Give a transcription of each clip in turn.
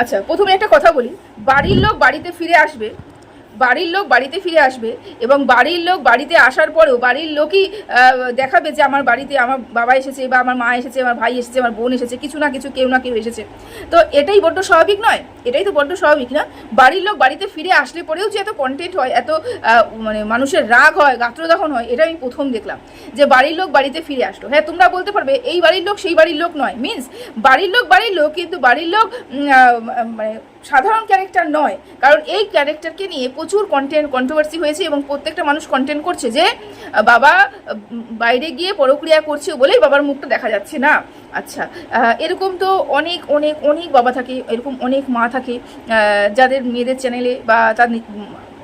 আচ্ছা প্রথমে একটা কথা বলি। বাড়ির লোক বাড়িতে ফিরে আসবে বাড়ির লোক বাড়িতে ফিরে আসবে এবং বাড়ির লোক বাড়িতে আসার পরেও বাড়ির লোকই দেখাবে যে আমার বাড়িতে আমার বাবা এসেছে বা আমার মা এসেছে, আমার ভাই এসেছে, আমার বোন এসেছে, কিছু না কিছু, কেউ না কেউ এসেছে। তো এটাই বড্ড স্বাভাবিক নয়, এটাই তো বড্ড স্বাভাবিক না। বাড়ির লোক বাড়িতে ফিরে আসলে পরেও যে এত কন্টেন্ট হয়, এত মানে মানুষের রাগ হয়, গাত্রদাহন হয় এটা আমি প্রথম দেখলাম, যে বাড়ির লোক বাড়িতে ফিরে আসলো। হ্যাঁ তোমরা বলতে পারবে, এই বাড়ির লোক সেই বাড়ির লোক নয় মিন্স বাড়ির লোক বাড়ির লোক, কিন্তু বাড়ির লোক মানে সাধারণ ক্যারেক্টার নয়, কারণ এই ক্যারেক্টারকে নিয়ে প্রচুর কন্টেন্ট কন্ট্রোভার্সি হয়েছে এবং প্রত্যেকটা মানুষ কন্টেন্ট করছে যে বাবা বাইরে গিয়ে পরক্রিয়া করছে বলেই বাবার মুখটা দেখা যাচ্ছে না। আচ্ছা এরকম তো অনেক অনেক অনেক বাবা থাকে, এরকম অনেক মা থাকে যাদের মেয়েদের চ্যানেলে বা তার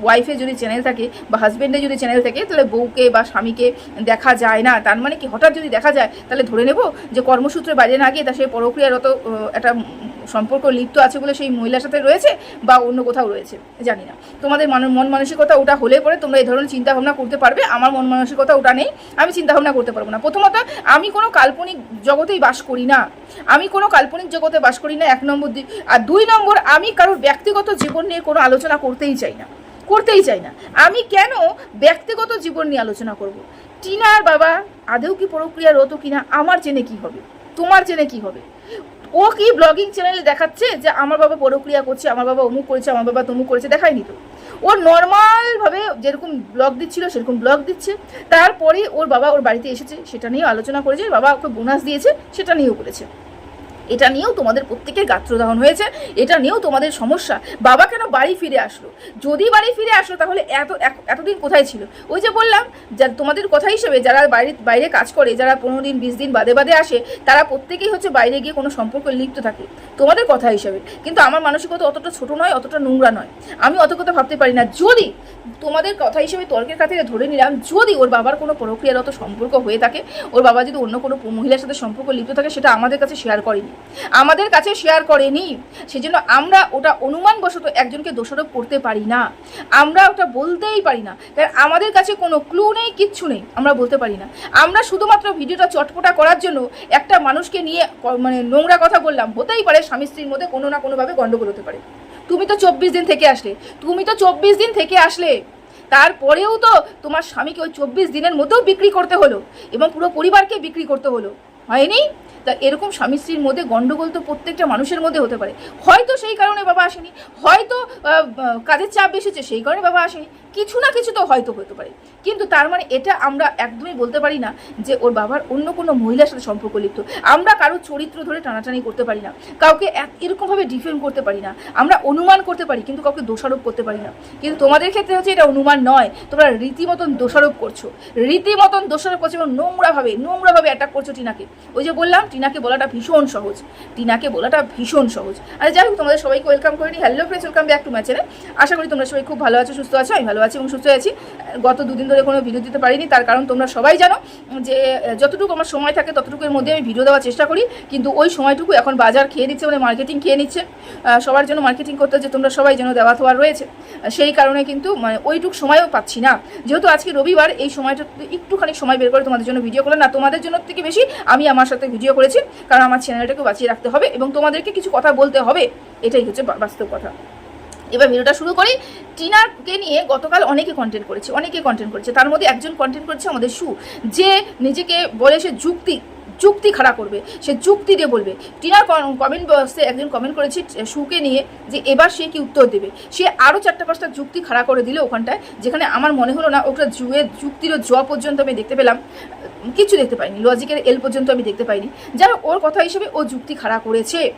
ওয়াইফে যদি চ্যানেল থাকে বা হাজব্যান্ডের যদি চ্যানেল থাকে, তাহলে বউকে বা স্বামীকে দেখা যায় না। তার মানে কি, হঠাৎ যদি দেখা যায়, তাহলে ধরে নেব যে কর্মসূত্রে বাইরে না গিয়ে তা সে পরক্রিয়ারত একটা সম্পর্ক লিপ্ত আছে বলে সেই মহিলার সাথে রয়েছে বা অন্য কোথাও রয়েছে? জানি না। তোমাদের মান- মন মানসিকতা ওটা হলে পরে তোমরা এই ধরনের চিন্তা ভাবনা করতে পারবে। আমার মন মানসিকতা ওটা নেই। আমি চিন্তা ভাবনা করতে পারব না। প্রথমত, আমি কোনো কাল্পনিক জগতেই বাস করি না। আমি কোনো কাল্পনিক জগতে বাস করি না। এক নম্বর আর দুই নম্বর, আমি কারোর ব্যক্তিগত জীবন নিয়ে কোনো আলোচনা করতেই চাই না। করতেই চাই না। আমি কেন ব্যক্তিগত জীবন নিয়ে আলোচনা করব? টিনার বাবা আদেও কি প্রক্রিয়ারত কিনা? আমার জেনে কি হবে? তোমার জেনে কি হবে? ও কি ব্লগিং চ্যানেলে দেখাচ্ছে যে আমার বাবা পরক্রিয়া করছে, আমার বাবা অমুক করেছে, আমার বাবা তমুক করেছে, দেখায়নি তো। ও নর্মালভাবে যেরকম ব্লগ দিচ্ছিল, সেরকম ব্লগ দিচ্ছে। তারপরে ওর বাবা ওর বাড়িতে এসেছে, সেটা নিয়েও আলোচনা করেছে, বাবা ওকে বোনাস দিয়েছে, সেটা নিয়েও বলেছে এটা নিয়েও তোমাদের প্রত্যেকের গাত্রদাহন হয়েছে, এটা নিয়েও তোমাদের সমস্যা। বাবা কেন বাড়ি ফিরে আসলো? যদি বাড়ি ফিরে আসলো, তাহলে এত এতদিন কোথায় ছিল? ওই যে বললাম, যা, তোমাদের কথা হিসেবে যারা বাইরে বাইরে কাজ করে, যারা পনেরো দিন, বিশ দিন বাদে বাদে আসে, তারা প্রত্যেকেই হচ্ছে বাইরে গিয়ে কোনো সম্পর্ক লিপ্ত থাকে। তোমাদের কথা হিসেবে। কিন্তু আমার মানসিকতা অতটা ছোট নয়, অতটা নোংরা নয়। আমি অত কথা ভাবতে পারি না। যদি তোমাদের কথা হিসেবে তর্কের কাছে ধরে নিলাম, যদি ওর বাবার কোনো প্রক্রিয়ারত সম্পর্ক হয়ে থাকে, ওর বাবা যদি অন্য কোনো মহিলার সাথে সম্পর্ক লিপ্ত থাকে, সেটা আমাদের কাছে শেয়ার করেনি। আমাদের কাছে শেয়ার করেনি। সেজন্য আমরা ওটা অনুমানবশত একজনকে দোষারোপ করতে পারি না। আমরা ওটা বলতেই পারি না। কারণ আমাদের কাছে কোনো ক্লু নেই, কিচ্ছু নেই, আমরা বলতে পারি না। আমরা শুধুমাত্র ভিডিওটা চটপটা করার জন্য একটা মানুষকে নিয়ে মানে নোংরা কথা বললাম, হতেই পারে স্বামী স্ত্রীর মধ্যে কোনো না কোনোভাবে গণ্ডগোল হতে পারে। তুমি তো চব্বিশ দিন থেকে আসলে। তুমি তো চব্বিশ দিন থেকে আসলে। তারপরেও তো তোমার স্বামীকে ওই চব্বিশ দিনের মধ্যেও বিক্রি করতে হলো এবং পুরো পরিবারকে বিক্রি করতে হলো। হয়নি? তা এরকম স্বামী স্ত্রীর মধ্যে গন্ডগোল তো প্রত্যেকটা মানুষের মধ্যে হতে পারে। হয়তো সেই কারণে বাবা আসেনি, হয়তো কাজের চাপ বেশিছে সেই কারণে বাবা আসেনি। কিছু না কিছু তো হয়তো হতে পারে। কিন্তু তার মানে এটা আমরা একদমই বলতে পারি না যে ওর বাবার অন্য কোনো মহিলার সাথে সম্পর্ক লিপ্ত। আমরা কারোর চরিত্র ধরে টানাটানি করতে পারি না। কাউকে এরকমভাবে ডিফেন্ড করতে পারি না। আমরা অনুমান করতে পারি, কিন্তু কাউকে দোষারোপ করতে পারি না। কিন্তু তোমাদের ক্ষেত্রে হচ্ছে এটা অনুমান নয়, তোমরা রীতিমতন দোষারোপ করছ। রীতিমতন দোষারোপ করছ এবং নোংরাভাবে নোংরাভাবে অ্যাটাক করছ টিনাকে। ওই যে বললাম, টিনাকে বলাটা ভীষণ সহজ। টিনাকে বলাটা ভীষণ সহজ। আর যাই হোক, তোমাদের সবাইকে ওয়েলকাম করে নিই hello friends welcome back to channel আশা করি তোমরা সবাই খুব ভালো আছো, সুস্থ আছো, আমি ভালো আছি এবং সুস্থ আছি গত দুদিন ধরে কোনো ভিডিও দিতে পারিনি, তার কারণ তোমরা সবাই জানো যে, যতটুকু আমার সময় থাকে ততটুকুর মধ্যে আমি ভিডিও দেওয়ার চেষ্টা করি, কিন্তু ওই সময়টুকু এখন বাজার খেয়ে নিচ্ছে মানে মার্কেটিং খেয়ে নিচ্ছে। সবার জন্য মার্কেটিং করতে যে তোমরা সবাই যেন দেওয়া থাওয়া রয়েছে। সেই কারণে কিন্তু মানে ওইটুকু সময়ও পাচ্ছি না। যেহেতু আজকে রবিবার, এই সময়টা একটুখানি সময় বের করে তোমাদের জন্য ভিডিও করলাম। না, তোমাদের জন্য থেকে বেশি আমি আমার সাথে ভিডিও করেছি, কারণ আমার চ্যানেলটাকে বাঁচিয়ে রাখতে হবে এবং তোমাদেরকে কিছু কথা বলতে হবে। এটাই হচ্ছে বাস্তব কথা। এবার ভিডিওটা শুরু করি। টিনাকে নিয়ে গতকাল অনেকে কন্টেন্ট করেছে, অনেকে কন্টেন্ট করেছে। তার মধ্যে একজন কন্টেন্ট করেছে আমাদের সু, যে নিজেকে বলে সে যুক্তি যুক্তি খাড়া করবে, সে যুক্তি দিয়ে বলবে। টিনার কমেন্ট বক্সে একজন কমেন্ট করেছে সুকে নিয়ে যে এবার সে কি উত্তর দেবে? সে আরও চারটা পাঁচটা যুক্তি খাড়া করে দিল ওখানটায়, যেখানে আমার মনে হলো না ওটা জুয়ের যুক্তিরও জ পর্যন্ত আমি দেখতে পেলাম। কিছু দেখতে পাইনি লজিকের এল পর্যন্ত আমি দেখতে পাইনি। যারা ওর কথা হিসেবে ও যুক্তি খাড়া করেছে।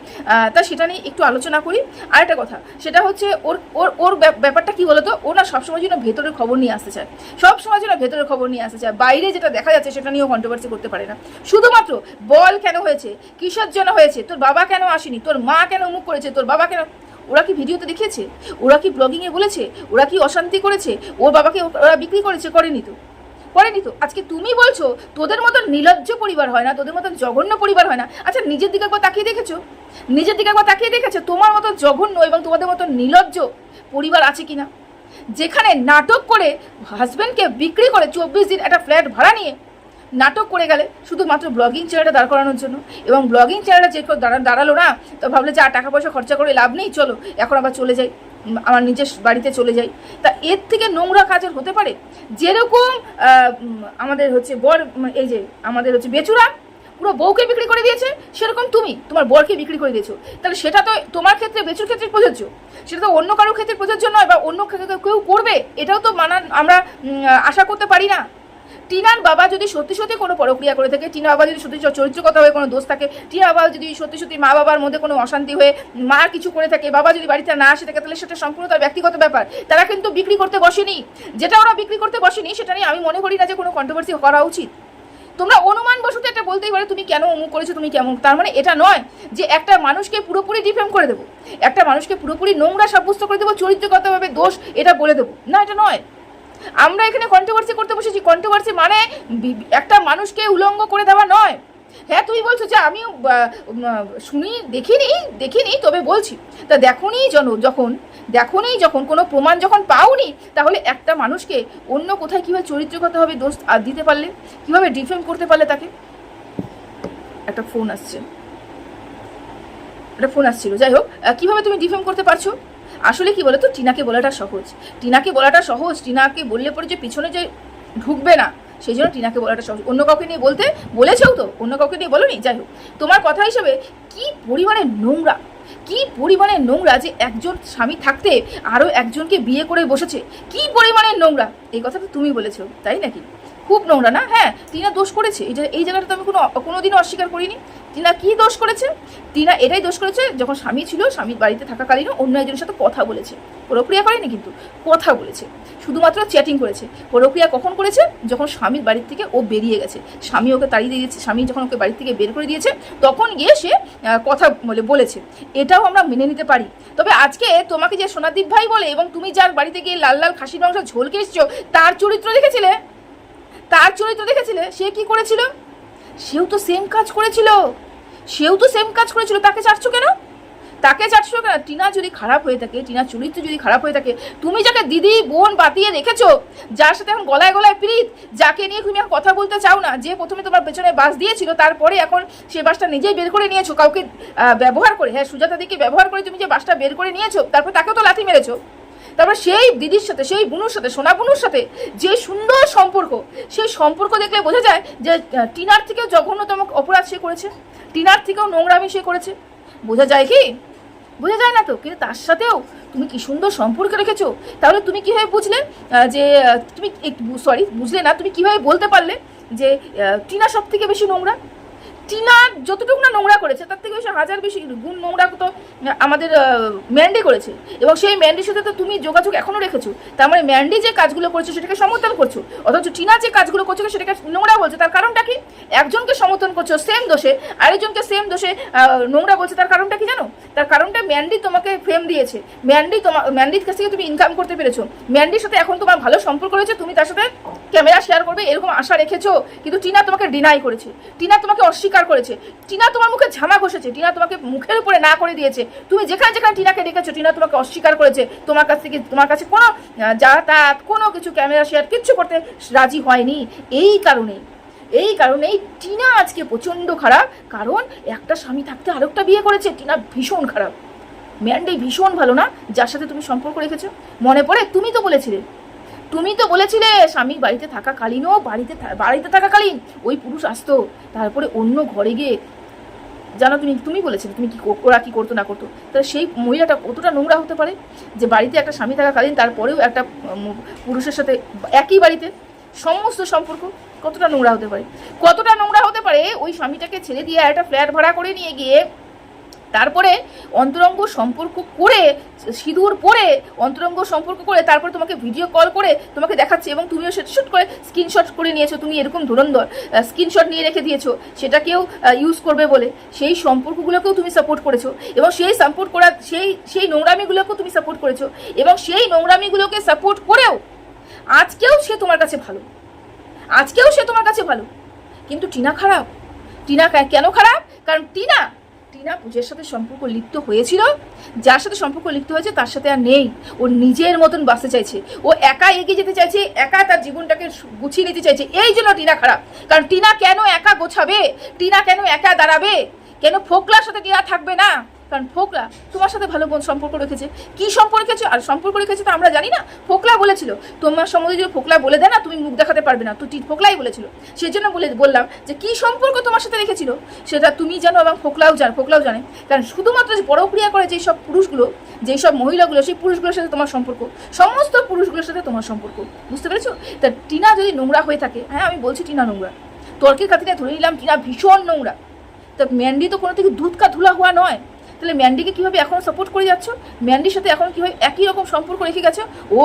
তা সেটা নিয়ে একটু আলোচনা করি। আর একটা কথা, সেটা হচ্ছে ওর ওর ওর ব্যাপ- ব্যাপারটা কি বলতো? ও না সবসময় যেন ভেতরের খবর নিয়ে আসতে চায়। সবসময় যেন ভেতরের খবর নিয়ে আসতে চায়। বাইরে যেটা দেখা যাচ্ছে সেটা নিয়েও কন্ট্রোভার্সি করতে পারে না। শুধুমাত্র বল কেন হয়েছে? কিসের জন্য হয়েছে? তোর বাবা কেন আসেনি? তোর মা কেন মুখ করেছে? তোর বাবা কেন ওরা কি ভিডিওতে দেখিয়েছে? ওরা কি ব্লগিংয়ে বলেছে? ওরা কি অশান্তি করেছে? ওর বাবাকে ওরা বিক্রি করেছে? করেনি তো। করেনি তো। আজকে তুমি বলছো, তোদের মতন নির্লজ্জ পরিবার হয় না, তোদের মতন জঘন্য পরিবার হয় না। আচ্ছা নিজের দিকে একবার তাকিয়ে দেখেছ? নিজের দিকে একবার তাকিয়ে দেখেছ? তোমার মতো জঘন্য এবং তোমাদের মতো নির্লজ্জ পরিবার আছে কিনা? যেখানে নাটক করে হাজব্যান্ডকে বিক্রি করে চব্বিশ দিন একটা ফ্ল্যাট ভাড়া নিয়ে নাটক করে গেলে শুধুমাত্র ব্লগিং চ্যানেলটা দাঁড় করানোর জন্য। এবং ব্লগিং চ্যানেলটা যে দাঁড়াল না, তো ভাবলে যে, আর টাকা পয়সা খরচা করে লাভ নেই, চলো, এখন আবার চলে যাই। আমার নিজের বাড়িতে চলে যাই। তা এর থেকে নোংরা কাজ আর হতে পারে? যেরকম আমাদের হচ্ছে বর এই যে, আমাদের হচ্ছে বেচুরা, পুরো বউকে বিক্রি করে দিয়েছে, সেরকম তুমি, তোমার বরকে বিক্রি করে দিয়েছ। তাহলে সেটা তো তোমার ক্ষেত্রে বেচুর ক্ষেত্রে প্রযোজ্য। সেটা তো অন্য কারোর ক্ষেত্রে প্রযোজ্য নয় বা অন্য ক্ষেত্রে কেউ করবে, এটাও তো মানা আমরা আশা করতে পারি না। টিনার বাবা যদি সত্যি সত্যি কোনো পরক্রিয়া করে থাকে টিনা বাবা যদি সত্যি চরিত্রগত হয়ে কোনো দোষ থাকে টিনা বাবা যদি সত্যি সত্যি মা বাবার মধ্যে কোনো অশান্তি হয়ে মা কিছু করে থাকে, বাবা যদি বাড়িতে না আসে থাকে, তাহলে সেটা সম্পূর্ণ তার ব্যক্তিগত ব্যাপার। তারা কিন্তু বিক্রি করতে বসেনি। যেটা ওরা বিক্রি করতে বসেনি, সেটা নিয়ে আমি মনে করি না যে কোনো কন্ট্রোভার্সি করা উচিত। তোমরা অনুমান বসত এটা বলতেই পারে, তুমি কেন অমুক করেছ, তুমি কেমন? তার মানে এটা নয় যে একটা মানুষকে পুরোপুরি ডিফেম করে দেবো। একটা মানুষকে পুরোপুরি নোংরা সাব্যস্ত করে দেবো, চরিত্রগতভাবে দোষ এটা বলে দেবো। না, এটা নয়। আমরা এখানে কন্ট্রোভার্সি করতে বসেছি। কন্ট্রোভার্সি মানে একটা মানুষকে উলঙ্গ করে দেওয়া নয়। হ্যাঁ তুমি বলছো যে আমি শুনি, দেখিনি দেখিনি, তবে বলছি। তা দেখোনি জন যখন, দেখোনি যখন কোনো প্রমাণ যখন পাওনি, তাহলে একটা মানুষকে অন্য কোথায় কীভাবে চরিত্রগতভাবে দোষ আর দিতে পারলে? কীভাবে ডিফেম করতে পারলে তাকে? একটা ফোন আসছে। একটা ফোন আসছিল। যাই হোক কীভাবে তুমি ডিফেম করতে পারছ? আসলে কি বলো তো টিনাকে বলাটা সহজ। টিনাকে বলাটা সহজ, টিনাকে বললে পরে যে পিছনে যে ঢুকবে না, সেই জন্য টিনাকে বলাটা সহজ। অন্য কাউকে নিয়ে বলতে বলেছেও তো, অন্য কাউকে নিয়ে বলোনি? যাই হোক, তোমার কথা হিসেবে কি পরিমাণে নোংরা, কি পরিমাণে নোংরা যে একজন স্বামী থাকতে আরও একজনকে বিয়ে করে বসেছে? কি পরিমাণে নোংরা? এই কথা তো তুমি বলেছ, তাই নাকি? খুব নোংরা না? হ্যাঁ টিনা দোষ করেছে। এই এই জায়গাটা তো আমি কোনো, কোনোদিনও অস্বীকার করিনি। টিনা কি দোষ করেছে? টিনা এটাই দোষ করেছে, যখন স্বামী ছিল, স্বামীর বাড়িতে থাকাকালীনও অন্য একজনের সাথে কথা বলেছে। প্রক্রিয়া করেনি কিন্তু, কথা বলেছে। শুধুমাত্র চ্যাটিং করেছে। প্রক্রিয়া কখন করেছে? যখন স্বামীর বাড়ির থেকে ও বেরিয়ে গেছে। স্বামী ওকে তাড়িয়ে দিয়েছে, স্বামী যখন ওকে বাড়ির থেকে বের করে দিয়েছে, তখন গিয়ে সে কথা বলে, বলেছে। এটাও আমরা মেনে নিতে পারি। তবে আজকে তোমাকে যে সোনাদীপ ভাই বলে, এবং তুমি যার বাড়িতে গিয়ে লাল লাল খাসির মাংস ঝোলকে এসছো, তার চরিত্র দেখেছিলে? তার চরিত্র দেখেছিলে? সে কি করেছিল? সেও তো সেম কাজ করেছিল। সেও তো সেম কাজ করেছিল, তাকে চাটছো কেন? তাকে চাটছো কেন? টিনা যদি খারাপ হয়ে থাকে টিনার চরিত্র যদি খারাপ হয়ে থাকে, তুমি যাকে দিদি, বোন বাতিয়ে রেখেছো, যার সাথে এখন গলায় গলায় প্রীত, যাকে নিয়ে তুমি এখন কথা বলতে চাও না, যে প্রথমে তোমার পেছনে বাস দিয়েছিল, তারপরে এখন সেই বাসটা নিজেই বের করে নিয়েছো, কাউকে ব্যবহার করে হ্যাঁ সুজাতা দিকে ব্যবহার করে তুমি যে বাসটা বের করে নিয়েছো, তারপর তাকেও তো লাথি মেরেছো। তারপর সেই দিদির সাথে, সেই বুনুর সাথে, সোনা বুনুর সাথে যে সুন্দর সম্পর্ক, সেই সম্পর্ক দেখলে বোঝা যায় যে টিনার থেকেও জঘন্যতম অপরাধ সে করেছে, টিনার থেকেও নোংরামি সে করেছে। বোঝা যায় কি? বোঝা যায় না তো? কিন্তু তার সাথেও তুমি কি সুন্দর সম্পর্ক রেখেছো? তাহলে তুমি কীভাবে বুঝলে যে তুমি সরি বুঝলে না, তুমি কীভাবে বলতে পারলে যে টিনা সব থেকে বেশি নোংরা? টিনা যতটুকু না নোংরা করেছে, তার থেকে বেশি হাজার বেশি গুণ নোংরা তো আমাদের ম্যান্ডি করেছে। এবং সেই ম্যান্ডির সাথে তো তুমি যোগাযোগ এখনও রেখেছো। তার মানে ম্যান্ডি যে কাজগুলো করছে সেটাকে সমর্থন করছ। অথচ টিনা যে কাজগুলো করছে সেটাকে নোংরা বলছে, তার কারণটা কি? একজনকে সমর্থন করছ সেম দোষে, আরেকজনকে সেম দোষে নোংরা বলছে, তার কারণটা কি জানো? তার কারণটা ম্যান্ডি তোমাকে ফেম দিয়েছে। ম্যান্ডি তোমার ম্যান্ডির কাছ থেকে তুমি ইনকাম করতে পেরেছ। ম্যান্ডির সাথে এখন তোমার ভালো সম্পর্ক রয়েছে, তুমি তার সাথে ক্যামেরা শেয়ার করবে, এরকম আশা রেখেছো। কিন্তু টিনা তোমাকে ডিনাই করেছে। টিনা তোমাকে অস্বীকার করেছে। টিনা তোমার মুখে ঝামা ঘষেছে। টিনা তোমাকে মুখের উপরে না করে দিয়েছে। তুমি যেখানে যেখানে টিনাকে ডেকেছো টিনা তোমাকে অস্বীকার করেছে। তোমার কাছ থেকে তোমার কাছে কোনো যাতায়াত, কোনো কিছু ক্যামেরা শেয়ার কিচ্ছু করতে রাজি হয়নি। এই কারণেই এই কারণেই টিনা আজকে প্রচণ্ড খারাপ। কারণ একটা স্বামী থাকতে আরেকটা বিয়ে করেছে। টিনা ভীষণ খারাপ। ম্যান্ডে ভীষণ ভালো না? যার সাথে তুমি সম্পর্ক রেখেছো? মনে পড়ে? তুমি তো বলেছিলে। তুমি তো বলেছিলে স্বামী বাড়িতে থাকাকালীনও বাড়িতে বাড়িতে থাকাকালীন ওই পুরুষ আসতো, তারপরে অন্য ঘরে গিয়ে, জানো তুমি তুমি বলেছিলে, তুমি কি ওরা কি করতো না করতো। তাহলে সেই মহিলাটা কতটা নোংরা হতে পারে যে বাড়িতে একটা স্বামী থাকাকালীন তারপরেও একটা পুরুষের সাথে একই বাড়িতে, সমস্ত সম্পর্ক কতটা নোংরা হতে পারে। কতটা নোংরা হতে পারে, ওই স্বামীটাকে ছেড়ে দিয়ে একটা ফ্ল্যাট ভাড়া করে নিয়ে গিয়ে তারপরে অন্তরঙ্গ সম্পর্ক করে, সিঁদুর পরে অন্তরঙ্গ সম্পর্ক করে তারপরে তোমাকে ভিডিও কল করে তোমাকে দেখাচ্ছে এবং তুমিও সেটা শুট করে স্ক্রিনশট করে নিয়েছো, তুমি এরকম ধুরন্ধর স্ক্রিনশট নিয়ে রেখে দিয়েছ, সেটাকেও ইউজ করবে বলে। সেই সম্পর্কগুলোকেও তুমি সাপোর্ট করেছ এবং সেই সাপোর্ট করা, সেই সেই নোংরামিগুলোকেও তুমি সাপোর্ট করেছ এবং সেই নোংরামিগুলোকে সাপোর্ট করেও আজকেও সে তোমার কাছে ভালো। আজকেও সে তোমার কাছে ভালো। কিন্তু টিনা খারাপ। টিনা কেন খারাপ? কারণ টিনা টিনা পুজোর সাথে সম্পর্ক লিপ্ত হয়েছিল? যার সাথে সম্পর্ক লিপ্ত হয়েছে, তার সাথে আর নেই। ও নিজের মতন বাঁচতে চাইছে। ও একা এগিয়ে যেতে চাইছে, একা তার জীবনটাকে গুছিয়ে নিতে চাইছে। এই জন্য টিনা খারাপ। কারণ টিনা কেন একা গোছাবে? টিনা কেন একা দাঁড়াবে? কেন ফোকলার সাথে টিনা থাকবে না? কারণ ফোকলা তোমার সাথে ভালো সম্পর্ক রেখেছে। কি সম্পর্ক রেখেছে? আর সম্পর্ক রেখেছে তো আমরা জানি না। ফোকলা বলেছিল, তোমার সম্বন্ধে যদি ফোকলা বলে দেয় না, তুমি মুখ দেখাতে পারবে না। তো টি ফোকলাই বলেছিল। সেই জন্য বলে বললাম যে, কি সম্পর্ক তোমার সাথে রেখেছিল? সেটা তুমি জানো এবং ফোকলাও জানো ফোকলাও জানে। কারণ শুধুমাত্র যে বড় ক্রিয়া করে যেই সব পুরুষগুলো, যেই সব মহিলাগুলো, সেই পুরুষগুলোর সাথে তোমার সম্পর্ক। সমস্ত পুরুষগুলোর সাথে তোমার সম্পর্ক। বুঝতে পেরেছ? তা টিনা যদি নোংরা হয়ে থাকে হ্যাঁ আমি বলছি টিনা নোংরা। তর্কের খাতিরে ধরে নিলাম টিনা ভীষণ নোংরা। তা ম্যান্ডি তো কোনো থেকে দুধ কা ধুলা হওয়া নয়। তাহলে ম্যান্ডিকে কীভাবে এখন সাপোর্ট করে যাচ্ছ? ম্যান্ডির সাথে এখন কীভাবে একই রকম সম্পর্ক রেখে গেছো? ও,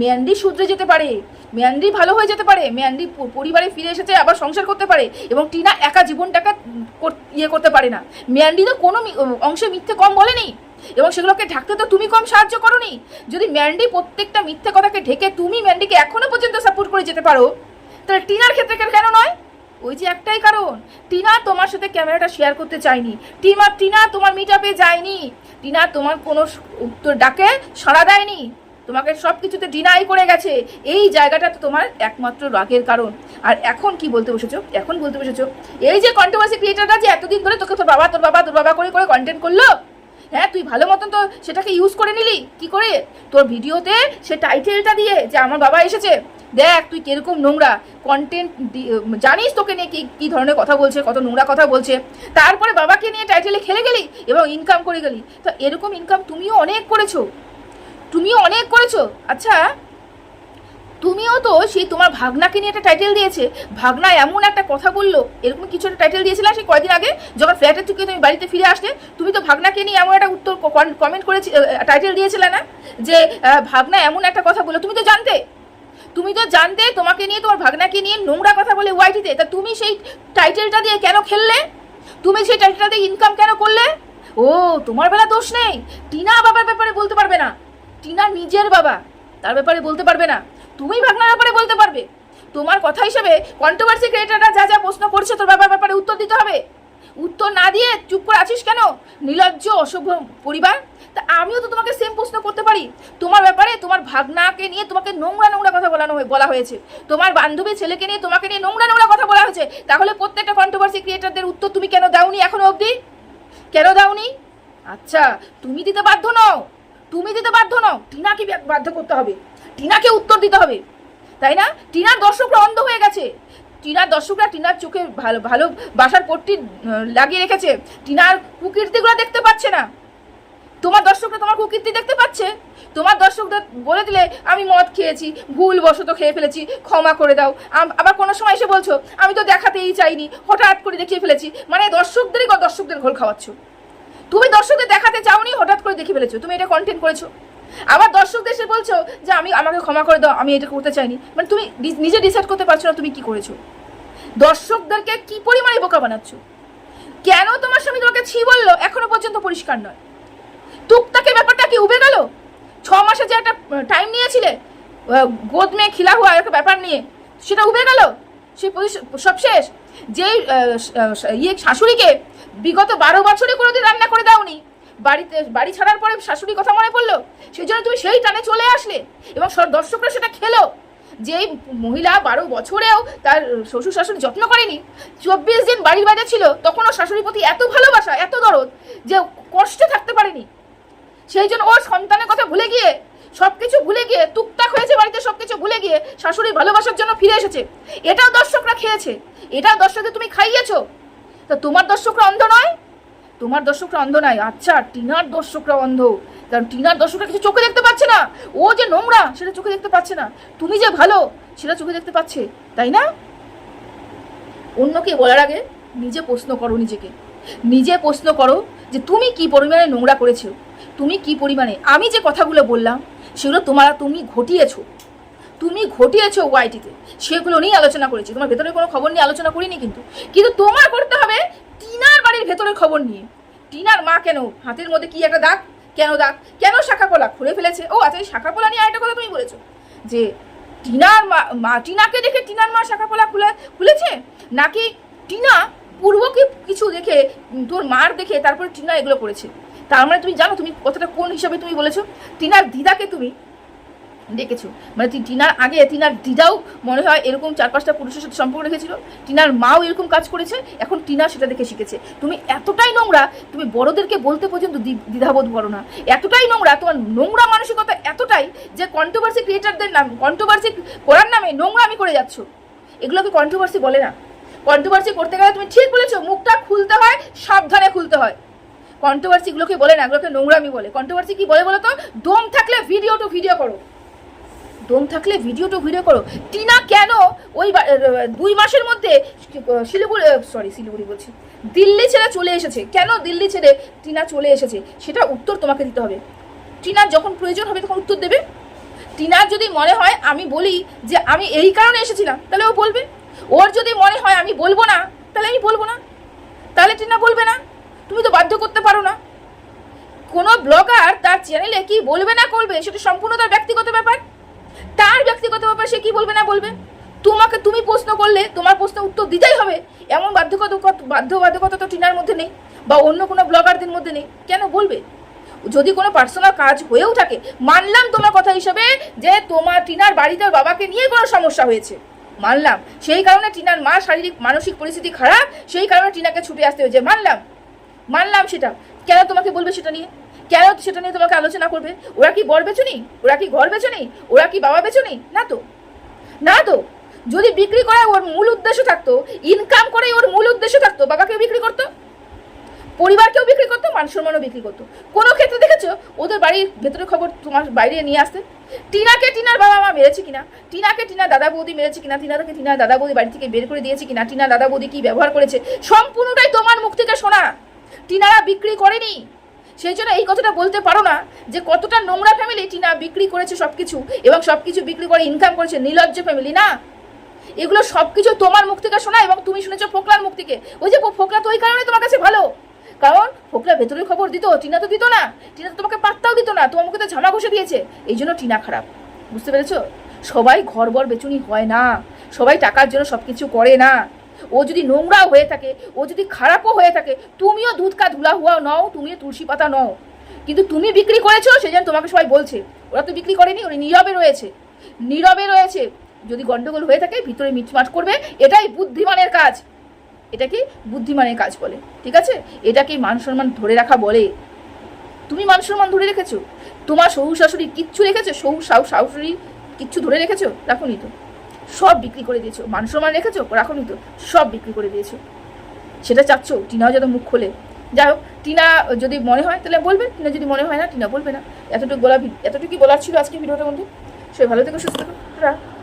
ম্যান্ডি শুধরে যেতে পারে। ম্যান্ডি ভালো হয়ে যেতে পারে। ম্যান্ডি পরিবারে ফিরে এসেছে, আবার সংসার করতে পারে এবং টিনা একা জীবনটাকে ইয়ে করতে পারে না। ম্যান্ডি তো কোনো অংশে মিথ্যে কম বলেনি। এবং সেগুলোকে ঢাকতে তো তুমি কম সাহায্য করনি। যদি ম্যান্ডি প্রত্যেকটা মিথ্যে কথাকে ঢেকে তুমি ম্যান্ডিকে এখনও পর্যন্ত সাপোর্ট করে যেতে পারো, তাহলে টিনার ক্ষেত্রে কেন নয়? ওই যে একটাই কারণ, টিনা তোমার সাথে ক্যামেরাটা শেয়ার করতে চায়নি। টিমা টিনা তোমার মিট আপে যায়নি। টিনা তোমার কোনো উত্তর ডাকে সাড়া দেয়নি। তোমাকে সব কিছুতে ডিনাই করে গেছে। এই জায়গাটা তো তোমার একমাত্র রাগের কারণ। আর এখন কি বলতে বসেছো? এখন বলতে বসেছো? এই যে কন্ট্রোভার্সি ক্রিয়েটাররা যে এতদিন ধরে তোকে তোর বাবা তোর বাবা তোর বাবা করে করে কন্টেন্ট করল হ্যাঁ তুই ভালো মতন তো সেটাকে ইউজ করে নিলি? কি করে? তোর ভিডিওতে সে টাইটেলটা দিয়ে যে আমার বাবা এসেছে, দেখ তুই কীরকম নোংরা। কন্টেন্ট জানিস তোকে নিয়ে কি, কী ধরনের কথা বলছে, কত নোংরা কথা বলছে। তারপরে বাবাকে নিয়ে টাইটেলে খেলে গেলি এবং ইনকাম করে গেলি। তো এরকম ইনকাম তুমিও অনেক করেছ। তুমিও অনেক করেছ। আচ্ছা তুমিও তো সেই তোমার ভাগনাকে নিয়ে একটা টাইটেল দিয়েছে। ভাগনা এমন একটা কথা বলল, এরকম কিছু একটা টাইটেল দিয়েছিলাম সেই কয়দিন আগে, যখন ফ্ল্যাটের থেকে তুমি বাড়িতে ফিরে আসলে, তুমি তো ভাগনাকে নিয়ে এমন একটা উত্তর কমেন্ট করেছি টাইটেল দিয়েছিলে না? যে ভাগনা এমন একটা কথা বলল, তুমি তো জানতে? তুমি তো জানতে তোমাকে নিয়ে, তোমার ভাগনাকে নিয়ে নোংরা কথা বলে ওয়াইটিতে তা তুমি সেই টাইটেলটা দিয়ে কেন খেললে? তুমি সেই টাইটেলটা দিয়ে ইনকাম কেন করলে? ও, তোমার বেলা দোষ নেই। টিনা বাবার ব্যাপারে বলতে পারবে না। টিনা নিজের বাবা, তার ব্যাপারে বলতে পারবে না। তুমি ভাগনার ব্যাপারে বলতে পারবে। তোমার কথা হিসেবে কন্ট্রোভার্সি ক্রিয়েটাররা যা যা প্রশ্ন করছে তোর বাবার ব্যাপারে উত্তর দিতে হবে। উত্তর না দিয়ে চুপ করে আছিস কেন? নির্লজ্জ অসভ্য পরিবার? তা আমিও তো তোমাকে সেম প্রশ্ন করতে পারি। তোমার ব্যাপারে তোমার ভাগনাকে নিয়ে তোমাকে নোংরা নোংরা কথা বলানো বলা হয়েছে। তোমার বান্ধবী ছেলেকে নিয়ে তোমাকে নিয়ে নোংরা নোংরা কথা বলা হয়েছে। তাহলে প্রত্যেকটা কন্ট্রোভার্সি ক্রিয়েটারদের উত্তর তুমি কেন দাওনি এখনও অবধি? কেন দাওনি? আচ্ছা তুমি দিতে বাধ্য নও। তুমি দিতে বাধ্য নও। টিনাকে বাধ্য করতে হবে। টিনাকে উত্তর দিতে হবে। তাই না? টিনার দর্শকরা অন্ধ হয়ে গেছে। টিনার দর্শকরা টিনার চোখে ভালো ভালো বাসার পট্টি লাগিয়ে রেখেছে। টিনার কুকীর্তিগুলো দেখতে পাচ্ছে না। তোমার দর্শকরা তোমার কুকীর্তি দেখতে পাচ্ছে? তোমার দর্শকদের বলে দিলে, আমি মদ খেয়েছি ভুল বশত খেয়ে ফেলেছি, ক্ষমা করে দাও। আবার কোনো সময় এসে বলছো, আমি তো দেখাতেই চাইনি, হঠাৎ করে দেখিয়ে ফেলেছি। মানে দর্শকদেরই দর্শকদের ঘোল খাওয়াচ্ছ। তুমি দর্শকদের দেখাতে চাওনি, হঠাৎ করে দেখে ফেলেছো। তুমি এটা কন্টেন্ট করেছ। আবার দর্শকদের এসে বলছো যে আমি আমাকে ক্ষমা করে দাও আমি এটা করতে চাইনি। মানে তুমি নিজে ডিসাইড করতে পারছ না তুমি কি করেছ। দর্শকদেরকে কি পরিমাণে বোকা বানাচ্ছ? কেন তোমার স্বামী তোমাকে ছি বলল? এখনও পর্যন্ত পরিষ্কার নয়। টুকটাকে ব্যাপারটা কি উবে গেল? ছ মাসে যে একটা টাইম নিয়েছিলে গোদ মেয়ে খিলা হওয়া একটা ব্যাপার নিয়ে সেটা উবে গেল? সে সব শেষ। আহ, ইয়ে শাশুড়িকে বিগত বারো বছরে কোনোদিন রান্না করে দাওনি বাড়িতে, বাড়ি ছাড়ার পরে শাশুড়ি কথা মনে পড়ল? সেই জন্য তুমি সেই টানে চলে আসলে। এবং সব দর্শকরা সেটা খেলো। যে মহিলা বারো বছরেও তার শ্বশুর শাশুড়ি যত্ন করেনি, চব্বিশ দিন বাড়ির বাইরে ছিল, তখনও শাশুড়ির প্রতি এত ভালোবাসা, এত দরদ যে কষ্টে থাকতে পারেনি। সেই জন্য ওর সন্তানের কথা ভুলে গিয়ে সব কিছু ভুলে গিয়ে, টুকটাক হয়েছে বাড়িতে সব কিছু ভুলে গিয়ে শাশুড়ি ভালোবাসার জন্য ফিরে এসেছে। এটাও দর্শকরা খেয়েছে। এটাও দর্শকদের তুমি খাইয়েছো। তা তোমার দর্শকরা অন্ধ নয়? তোমার দর্শকরা অন্ধ নাই আচ্ছা টিনার দর্শকরা অন্ধ। কারণ টিনার দর্শকরা কিছু চোখে দেখতে পাচ্ছে না। ও যে নোংরা, সেটা চোখে দেখতে পাচ্ছে না। তুমি যে ভালো, সেটা চোখে দেখতে পাচ্ছে। তাই না? অন্যকে বলার আগে নিজে প্রশ্ন করো নিজেকে। নিজে প্রশ্ন করো যে তুমি কি পরিমাণে নোংরা করেছ? তুমি কি পরিমাণে? আমি যে কথাগুলো বললাম, সেগুলো তোমার তুমি ঘটিয়েছো। তুমি ঘটিয়েছো ওয়াইটিতে। সেগুলো নিয়ে আলোচনা করেছি। তোমার ভেতরে কোনো খবর নিয়ে আলোচনা করিনি কিন্তু। কিন্তু তোমার করতে হবে বাড়ির ভেতরের খবর নিয়ে। টিনার মা কেন? হাতের মধ্যে কি একটা দাগ? কেন দাগ? কেন শাখা পলা খুলে ফেলেছে? ও আচ্ছা এই শাখা পলা নিয়ে আরেকটা কথা তুমি বলেছ। যে টিনার মা টিনাকে দেখে টিনার মা শাখা পলা খুলে, খুলেছে? নাকি টিনা পূর্ব কি কিছু দেখে, তোর মার দেখে তারপরে টিনা এগুলো করেছে? তার মানে তুমি জানো তুমি কথাটা কোন হিসাবে তুমি বলেছ? টিনার দিদাকে তুমি ডেকেছো মানে টিনার আগে টিনার দিদাও মনে হয় এরকম চার পাঁচটা পুরুষের সাথে সম্পর্ক রেখেছিল। টিনার মাও এরকম কাজ করেছে, এখন টিনা সেটা দেখে শিখেছে। তুমি এতটাই নোংরা, তুমি বড়দেরকে বলতে পর্যন্ত দ্বি- দ্বিধাবোধ করো না। এতটাই নোংরা, তোমার নোংরা মানসিকতা এতটাই যে কন্ট্রোভার্সি ক্রিয়েটারদের নাম কন্ট্রোভার্সি করার নামে নোংরা আমি করে যাচ্ছ। এগুলোকে কন্ট্রোভার্সি বলে না। কন্ট্রোভার্সি করতে গেলে তুমি ঠিক বলেছ, মুখটা খুলতে হয়, সাবধানে খুলতে হয়। কন্ট্রোভার্সি গুলোকে বলে না, এগুলোকে নোংরামি বলে। কন্ট্রোভার্সি কি বলে বলো তো? দম থাকলে ভিডিও টু ভিডিও করো। দম থাকলে ভিডিও টু ভিডিও করো। টিনা কেন ওই দুই মাসের মধ্যে শিলিগুড়ি সরি শিলিগুড়ি বলছি। দিল্লি ছেড়ে চলে এসেছে। কেন দিল্লি ছেড়ে টিনা চলে এসেছে? সেটা উত্তর তোমাকে দিতে হবে। টিনার যখন প্রয়োজন হবে তখন উত্তর দেবে। টিনার যদি মনে হয়, আমি বলি যে আমি এই কারণে এসেছিলাম, তাহলে ও বলবে। ওর যদি মনে হয়, আমি বলব না, তাহলে আমি বলব না। তাহলে টিনা বলবে না। তুমি তো বাধ্য করতে পারো না। কোনো ব্লগার তার চ্যানেলে কি বলবে না করবে, সেটা সম্পূর্ণ তার ব্যক্তিগত ব্যাপার। তার ব্যক্তিগত ব্যাপার সে কি বলবে না বলবে? তোমাকে তুমি প্রশ্ন করলে তোমার প্রশ্ন উত্তর দিতেই হবে। এমন বাধ্যকতা বাধ্যবাধকতা তো টিনার মধ্যে নেই, বা অন্য কোনো ব্লগারদের মধ্যে নেই। কেন বলবে? যদি কোনো পার্সোনাল কাজ হয়েও থাকে, মানলাম তোমার কথা হিসাবে যে তোমার টিনার বাড়িতে বাবাকে নিয়ে কোনো সমস্যা হয়েছে। মানলাম। সেই কারণে টিনার মা শারীরিক, মানসিক পরিস্থিতি খারাপ, সেই কারণে টিনাকে ছুটে আসতে হয়েছে। মানলাম। মানলাম সেটা। কেন তোমাকে বলবে সেটা নিয়ে? কেন সেটা নিয়ে তোমাকে আলোচনা করবে? ওরা কি বর বেচনি? ওরা কি ঘর বেচনি? ওরা কি বাবা বেচনি? না তো। না তো। যদি বিক্রি করা ওর মূল উদ্দেশ্য থাকতো ইনকাম করেই ওর মূল উদ্দেশ্য থাকতো, বাবাকেও বিক্রি করতো, পরিবারকেও বিক্রি করতো, মান সম্মানও বিক্রি করতো। কোনো ক্ষেত্রে দেখেছ? ওদের বাড়ির ভেতরের খবর তোমার বাইরে নিয়ে আসতে। টিনাকে টিনার বাবা মা মেরেছে কিনা? টিনাকে টিনার দাদা বৌদি মেরেছে কিনা? টিনাকে টিনার দাদা বৌদি বাড়ি থেকে বের করে দিয়েছে কিনা? টিনা দাদা বৌদি কি ব্যবহার করেছে? সম্পূর্ণটাই তোমার মুখ থেকে শোনা। টিনারা বিক্রি করেনি। সেই জন্য এই কথাটা বলতে পারো না যে কতটা নোংরা ফ্যামিলি টিনা বিক্রি করেছে সব কিছু এবং সব কিছু বিক্রি করে ইনকাম করেছে নির্লজ্জ ফ্যামিলি না? এগুলো সব কিছু তোমার মুখ থেকে শোনা এবং তুমি শুনেছো ফোকলার মুখ থেকে। ওই যে ফোকলা তো ওই কারণে তোমার কাছে ভালো। কারণ ফোকলা ভেতরের খবর দিত, টিনা তো দিত না। টিনা তো তোমাকে পাত্তাও দিত না, তোমার মুখে তো ঝামা ঘষে দিয়েছে। এই জন্য টিনা খারাপ। বুঝতে পেরেছ? সবাই ঘর বর বেচুনি হয় না। সবাই টাকার জন্য সব কিছু করে না। ও যদি নোংরাও হয়ে থাকে, ও যদি খারাপও হয়ে থাকে, তুমিও দুধ কা ধুলা হুয়া নও, তুমিও তুলসী পাতা নও। কিন্তু তুমি বিক্রি করেছ, সেই জন্য তোমাকে সবাই বলছে। ওরা তো বিক্রি করেনি, ওরা নীরবে রয়েছে। নীরবে রয়েছে। যদি গন্ডগোল হয়ে থাকে, ভিতরে মিটমাট করবে, এটাই বুদ্ধিমানের কাজ। এটা কি বুদ্ধিমানের কাজ বলে, ঠিক আছে? এটাকে মান সম্মান ধরে রাখা বলে। তুমি মান সম্মান ধরে রেখেছো? তোমার শ্বশুর শাশুড়ি কিচ্ছু রেখেছো? শাহু শাশুড়ি কিচ্ছু ধরে রেখেছো? রাখুনি তো। সব বিক্রি করে দিয়েছ। মান সম্মান রেখেছো? রাখুনি তো। সব বিক্রি করে দিয়েছ। সেটা চাচ্ছ? টিনাও যাতে মুখ খোলে। যাই হোক, টিনা যদি মনে হয়, তাহলে বলবে। টিনা যদি মনে হয় না, টিনা বলবে না। এতটুকু বলা এতটুকুই বলার ছিল আজকে ভিডিওটার মধ্যে। সে ভালো থেকে, সুস্থ থাকুন।